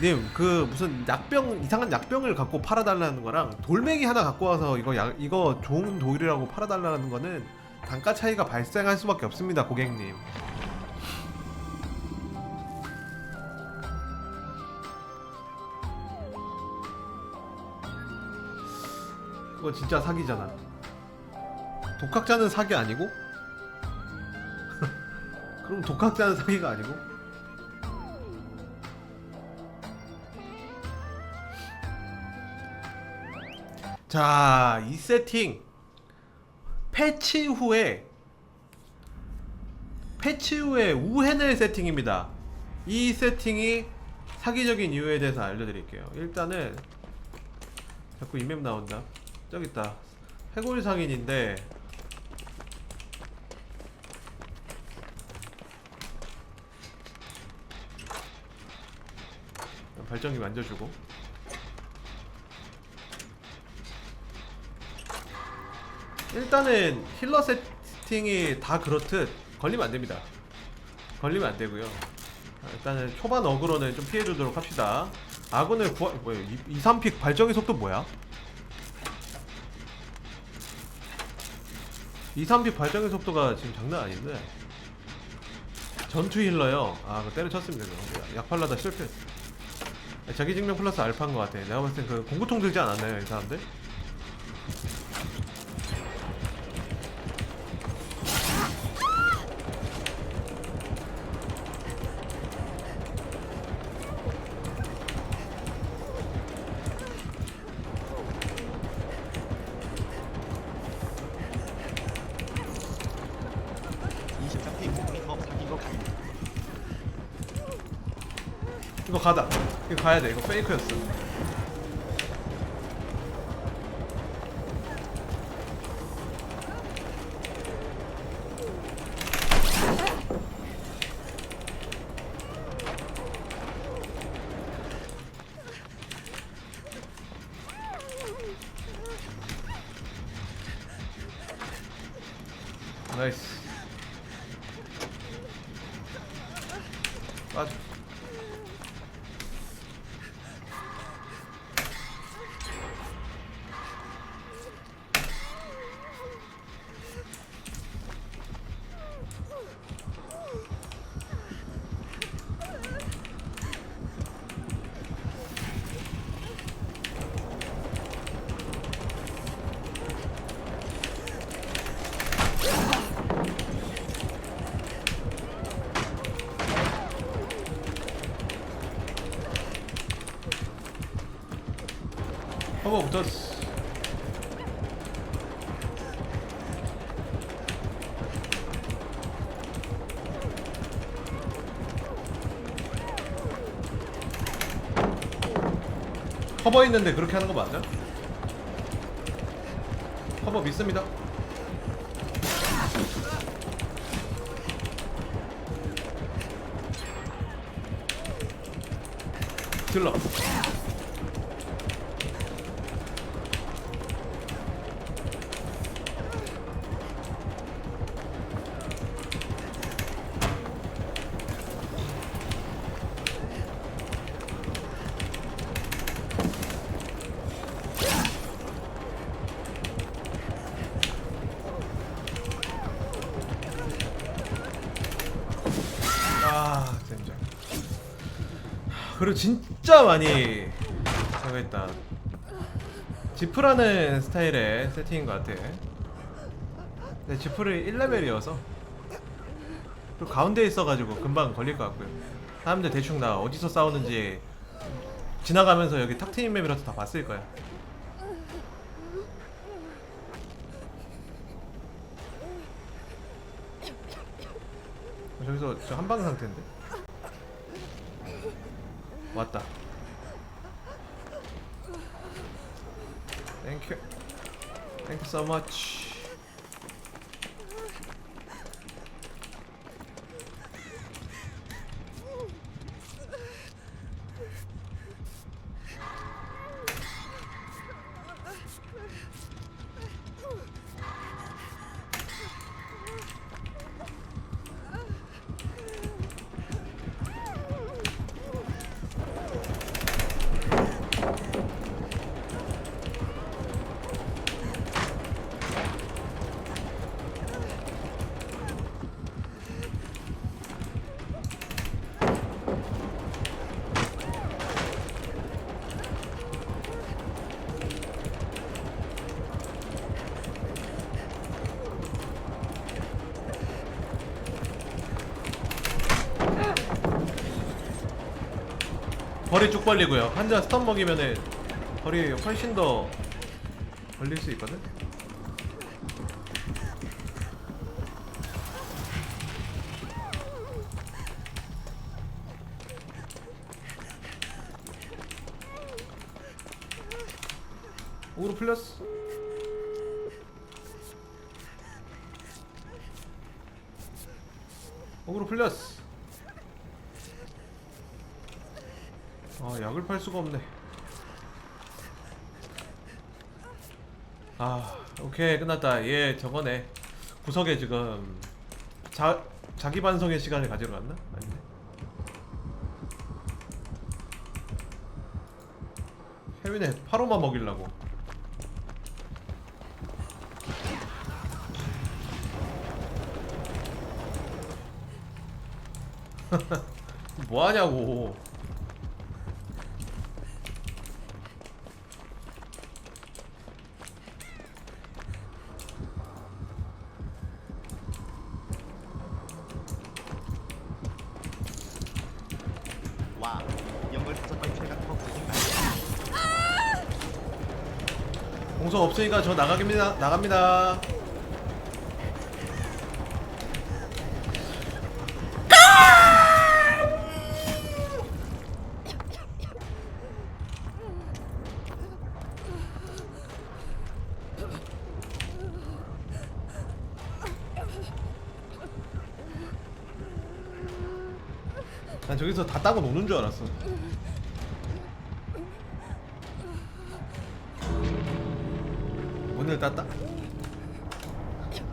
님, 그 무슨 약병 이상한 약병을 갖고 팔아달라는 거랑 돌멩이 하나 갖고 와서 이거 약 이거 좋은 돌이라고 팔아달라는 거는 단가 차이가 발생할 수밖에 없습니다, 고객님. 그거 진짜 사기잖아. 독학자는 사기 아니고? 그럼 독학자는 사기가 아니고? 자, 이 세팅 패치 후에 패치 후에 우해낼 세팅입니다. 이 세팅이 사기적인 이유에 대해서 알려드릴게요. 일단은 자꾸 이맵 나온다. 저기 있다. 해골 상인인데 발전기 만져주고 일단은 힐러 세팅이 다 그렇듯 걸리면 안 됩니다. 걸리면 안 되고요. 아, 일단은 초반 어그로는 좀 피해주도록 합시다. 아군을 구하 뭐야 2, 3픽 발정의 속도 뭐야? 2, 3픽 발정의 속도가 지금 장난 아닌데 전투 힐러요. 아, 그거 때려쳤습니다. 그거. 약팔라다 실패했어. 아, 자기 증명 플러스 알파인 것 같아. 내가 봤을 땐 그 공구통 들지 않았나요, 이 사람들? 가야 돼. 이거 페이크였어. 커버 붙었어. 커버 있는데 그렇게 하는 거 맞아? 커버 믿습니다. 질러. 그리고 진짜 많이 제거했다. 지프라는 스타일의 세팅인 것 같아. 근데 지프를 1레벨이어서 또 가운데 에 있어가지고 금방 걸릴 것 같고요. 사람들 대충 나 어디서 싸우는지 지나가면서 여기 탁 트인 맵이라서 다 봤을 거야. 어, 저기서 저 한방 상태인데 왔다 땡큐 땡큐 so much 쭉 벌리고요. 환자 스턴 먹이면은 벌이 훨씬 더 벌릴 수 있거든. 오로 풀렸어. 오로 풀렸어. 아 약을 팔 수가 없네. 아 오케이 끝났다. 얘 저거네. 구석에 지금 자 자기 반성의 시간을 가지러 갔나? 아니네. 혜민의 파로만 먹이려고. 뭐 하냐고. 와, 연걸 다섯 발 최가 더 크신가요? 공성 없으니까 저 나가깁니다. 나갑니다. 난 저기서 다 따고 노는 줄 알았어. 문을 땄다?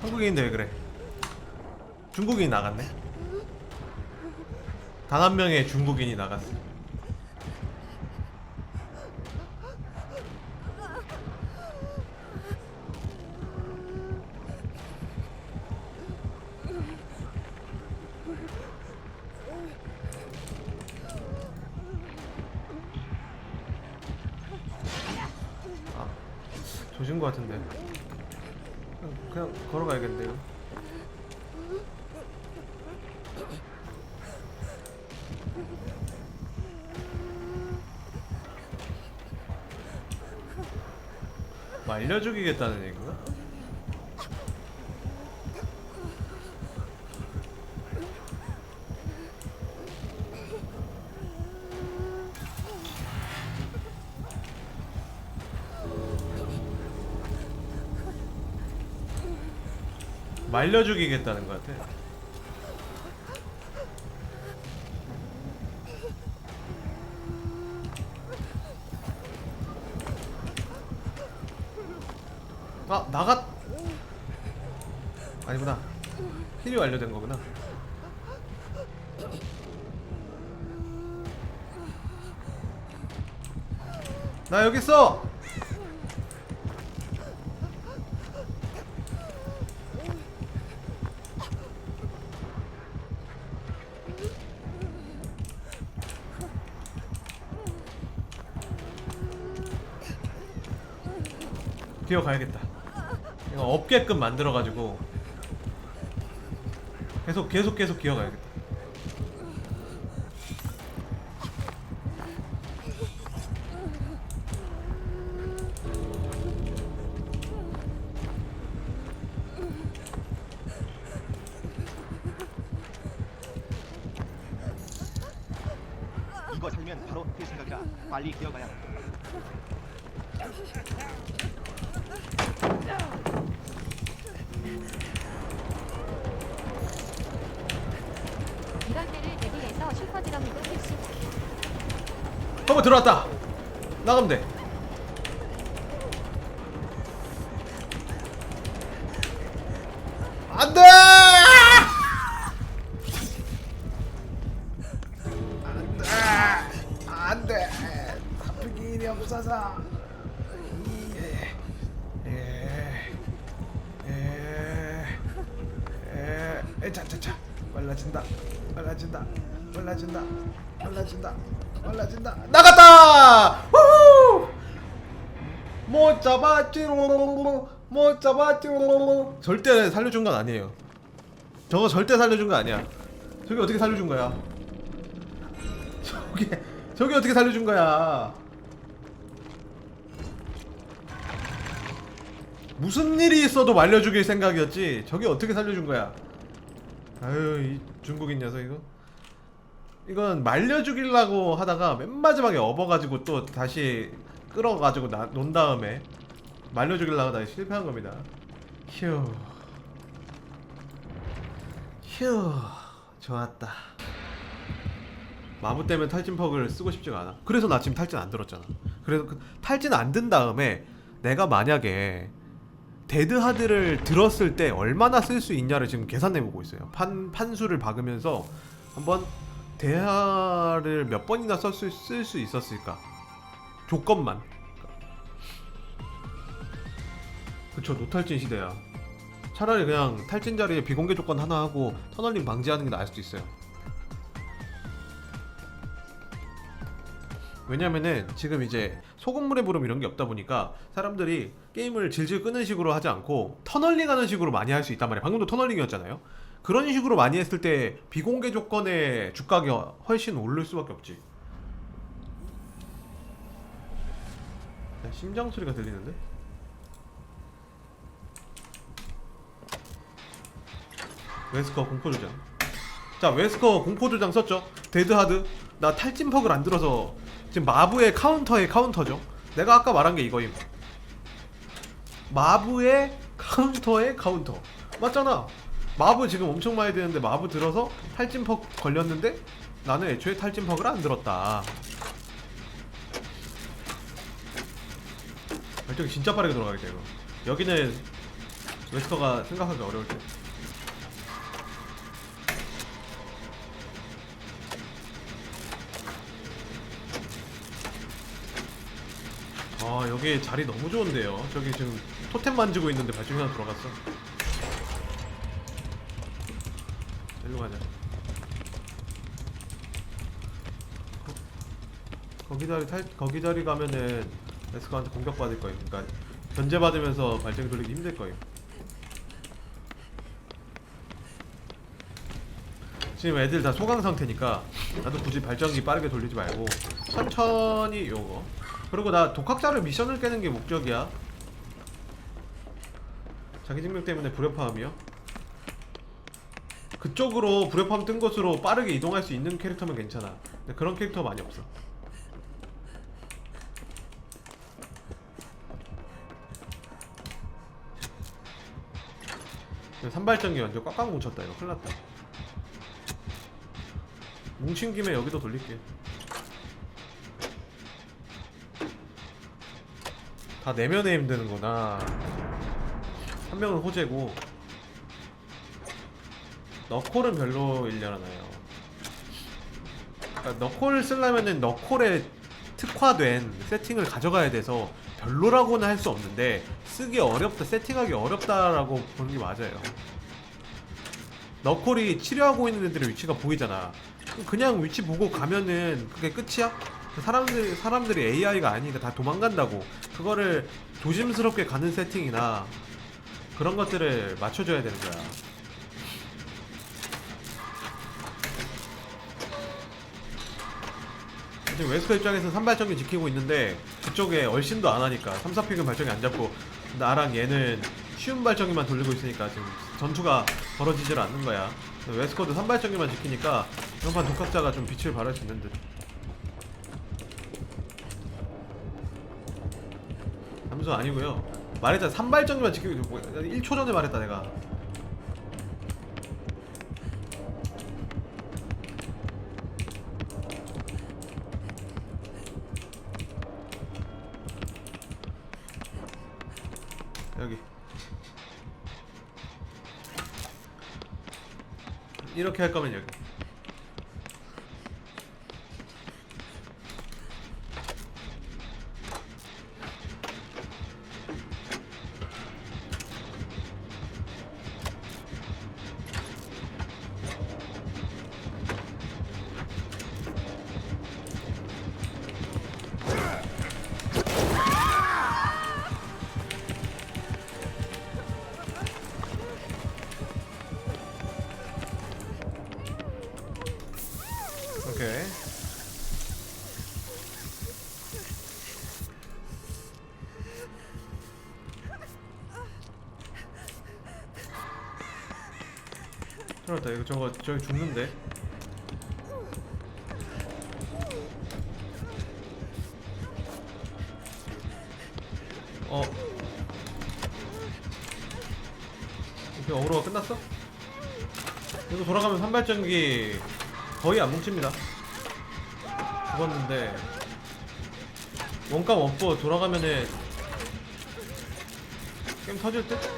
한국인인데 왜 그래? 중국인이 나갔네? 단 한 명의 중국인이 나갔어. 말려 죽이겠다는 얘기인가? 말려 죽이겠다는 것 같아. 나갔 아니구나. 힐이 완료된 거구나. 나 여기 있어! 기어가야겠다. 이거 없게끔 만들어가지고 계속 계속 계속 기어가야겠다 이거 살면 바로 될 생각이라 빨리 기어가야. 한번 들어왔다. 나가면 돼. 안돼! 안돼. 아프기 일이 없어서. 에에에자자자. 빨라진다. 빨라진다. 빨라진다. 빨라진다. 빨라진다. 나 갔다 후후 못 잡았지롱 못 잡았지롱 절대 살려준 건 아니에요 저거 절대 살려준 거 아니야 저기 어떻게 살려준 거야 저게 저기 어떻게 살려준 거야? 무슨 일이 있어도 말려 죽일 생각이었지. 저기 어떻게 살려준 거야? 아유 이 중국인 녀석 이거. 이건 말려 죽이려고 하다가 맨 마지막에 업어가지고 또 다시 끌어가지고 나, 논 다음에 말려 죽이려고 다시 실패한 겁니다. 휴. 휴. 좋았다. 마부 때문에 탈진 퍽을 쓰고 싶지가 않아. 그래서 나 지금 탈진 안 들었잖아. 그래서 그 탈진 안 든 다음에 내가 만약에 데드하드를 들었을 때 얼마나 쓸 수 있냐를 지금 계산해 보고 있어요. 판 판수를 박으면서 한번 대하를 몇 번이나 쓸수 쓸수 있었을까? 조건만. 그쵸 노탈진 시대야. 차라리 그냥 탈진 자리에 비공개 조건 하나 하고 터널링 방지하는 게 나을 수도 있어요. 왜냐면은 지금 이제 소금물의 부름 이런 게 없다 보니까 사람들이 게임을 질질 끄는 식으로 하지 않고 터널링 하는 식으로 많이 할 수 있단 말이야. 방금도 터널링이었잖아요. 그런 식으로 많이 했을 때 비공개 조건의 주가가 훨씬 오를 수밖에 없지. 야, 심장 소리가 들리는데? 웨스커 공포 조장. 자, 웨스커 공포 조장 썼죠. 데드 하드. 나 탈진 퍽을 안 들어서 지금 마부의 카운터의 카운터죠. 내가 아까 말한 게 이거임. 마부의 카운터의 카운터. 맞잖아. 마부 지금 엄청 많이 되는데 마부 들어서 탈진퍽 걸렸는데 나는 애초에 탈진퍽을 안 들었다. 발전기 진짜 빠르게 돌아가겠다 이거. 여기는 웨스커가 생각하기 어려울 때. 아 여기 자리 너무 좋은데요. 저기 지금 토템 만지고 있는데 발전기 하나 들어갔어. 일로 가자. 거, 거기 자리 탈 거기 자리 가면은 에스카한테 공격받을 거예요. 그러니까 견제 받으면서 발전기 돌리기 힘들 거예요. 지금 애들 다 소강 상태니까 나도 굳이 발전기 빠르게 돌리지 말고 천천히 요거 그리고 나 독학자를 미션을 깨는 게 목적이야 자기 증명 때문에 불협화음이요? 그쪽으로 불협화음 뜬 곳으로 빠르게 이동할 수 있는 캐릭터면 괜찮아. 근데 그런 캐릭터 많이 없어. 산발전기 완전 꽉꽉 뭉쳤다. 이거 큰일 났다. 뭉친 김에 여기도 돌릴게. 다 내면에 힘드는구나. 한 명은 호재고 너콜은 별로이려나요 그러니까 너콜 쓰려면은 너콜에 특화된 세팅을 가져가야 돼서 별로라고는 할 수 없는데 쓰기 어렵다 세팅하기 어렵다라고 보는 게 맞아요 너콜이 치료하고 있는 애들의 위치가 보이잖아 그냥 위치 보고 가면은 그게 끝이야? 사람들 사람들이 AI가 아니니까 다 도망간다고 그거를 조심스럽게 가는 세팅이나 그런 것들을 맞춰줘야 되는 거야. 지금 웨스커 입장에서 산발전기 지키고 있는데 그쪽에 얼씬도 안 하니까 3, 4픽은 발전기 안 잡고 나랑 얘는 쉬운 발전기만 돌리고 있으니까 지금 전투가 벌어지질 않는 거야. 웨스커도 3발전기만 지키니까 이번판 독학자가 좀 빛을 발할 수 있는 듯. 잠수 아니고요. 말했잖아. 3발전기만 지키고 있- 뭐, 1초 전에 말했다 내가. 이렇게 할 거면 여기 같다. 이거 저거 저기 죽는데. 어. 이렇게 어그로가 끝났어? 이거 돌아가면 산발전기 거의 안 뭉칩니다. 죽었는데 원감 없고 돌아가면은 게임 터질 듯?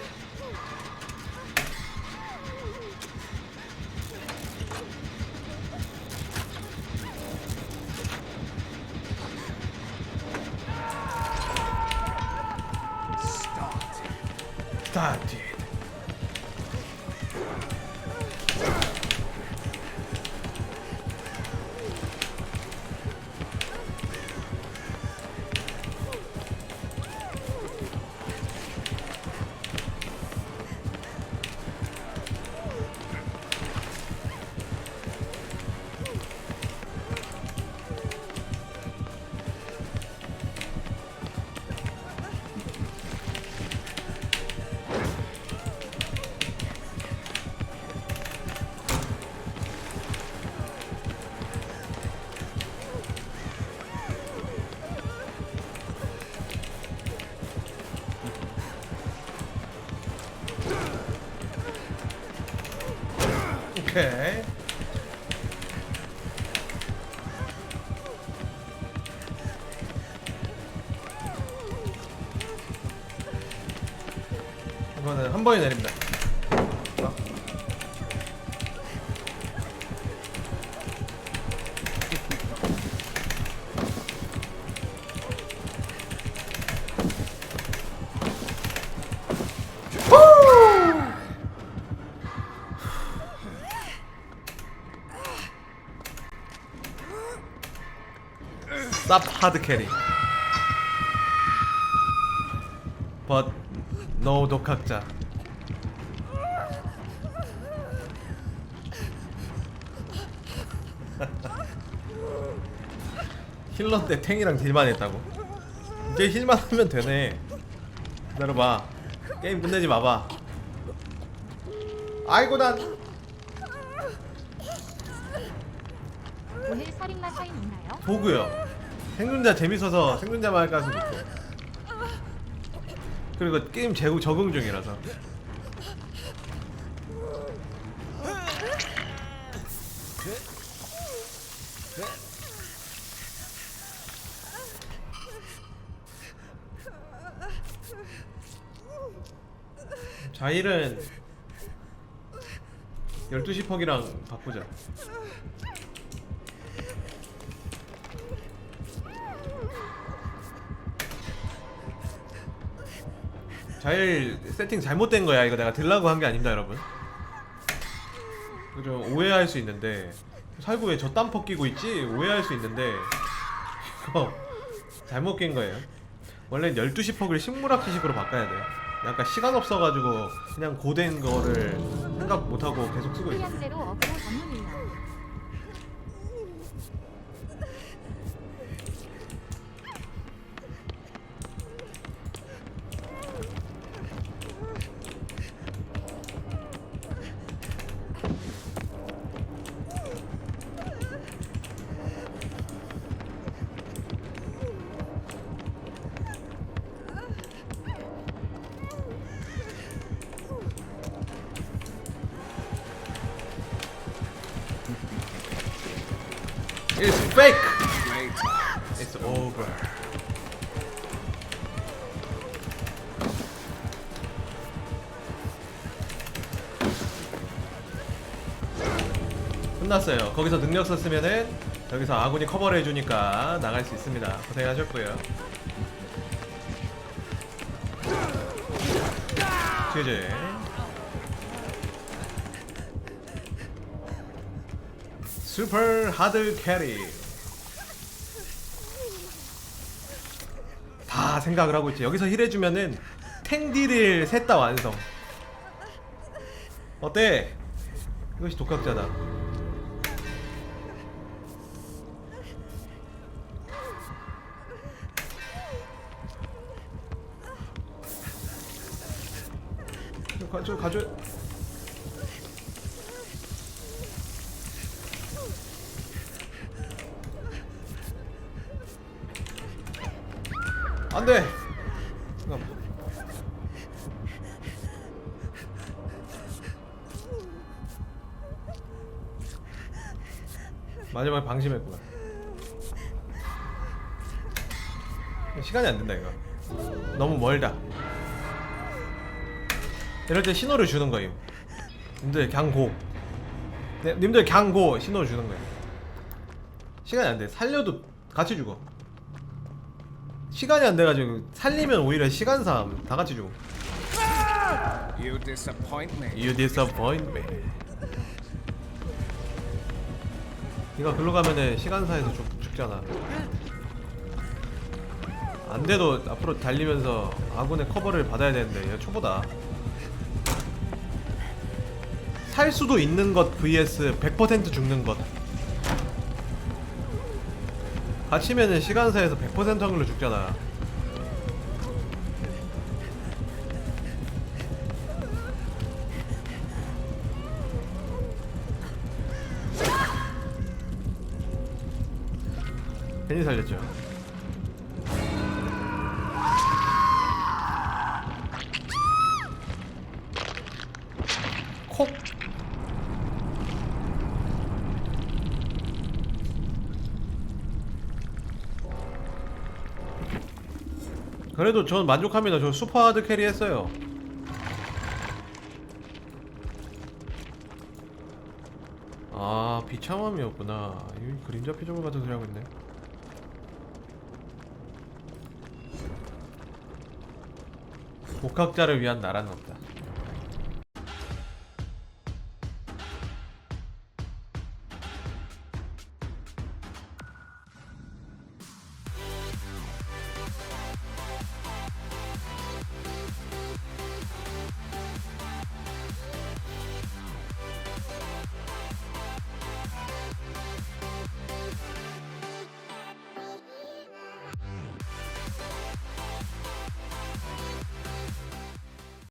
이거는 한 번에 내립니다. 어? 쌉 하드 캐리. But no 독학자. 힐러 때 탱이랑 딜만 했다고. 이제 힐만 하면 되네. 기다려봐. 게임 끝내지 마봐. 아이고 난 오늘 살인마 사인 있나요? 보고요. 생존자 재밌어서 생존자만 할까 해서 놓고. 그리고 게임 재고 적응 중이라서. 자일은 12시 퍽이랑 바꾸자. 자일 세팅 잘못된 거야. 이거 내가 들라고 한 게 아닙니다, 여러분. 좀 오해할 수 있는데 살구 왜퍼 끼고 있지? 오해할 수 있는데 이거 잘못 낀 거예요. 원래 12시 퍽을 식물학기식으로 바꿔야 돼요. 약간 시간 없어가지고 그냥 고된 거를 생각 못하고 계속 쓰고 있어. 프리한제로 어그로 전문이에요. It's fake. It's over. 끝났어요. 거기서 능력 썼으면은 여기서 아군이 커버를 해주니까 나갈 수 있습니다. 고생하셨고요. GG. 슈퍼 하드 캐리. 다 생각을 하고 있지. 여기서 힐 해주면은 탱딜을 셋다 완성. 어때? 이것이 독학자다. 가져 가져. 안돼. 마지막에 방심했구나. 시간이 안 된다 이거. 너무 멀다. 이럴 때 신호를 주는 거임 님들 그냥 고. 네, 님들 그냥 고. 신호를 주는 거예요 시간이 안돼. 살려도 같이 죽어 시간이 안 돼가지고 살리면 오히려 시간 싸움 다 같이 죽어 You disappoint me. You disappoint me. 이거 글로 가면은 시간사에서 죽, 죽잖아. 안 돼도 앞으로 달리면서 아군의 커버를 받아야 되는데 얘 초보다. 살 수도 있는 것 vs 100% 죽는 것 갇히면은 시간사에서 100% 확률로 죽잖아. 괜히 살렸죠 그래도 전 만족합니다. 저 슈퍼 하드 캐리 했어요. 아 비참함이었구나. 이 그림자 피조물 같은 소리 하고 있네. 복학자를 위한 나라는 없다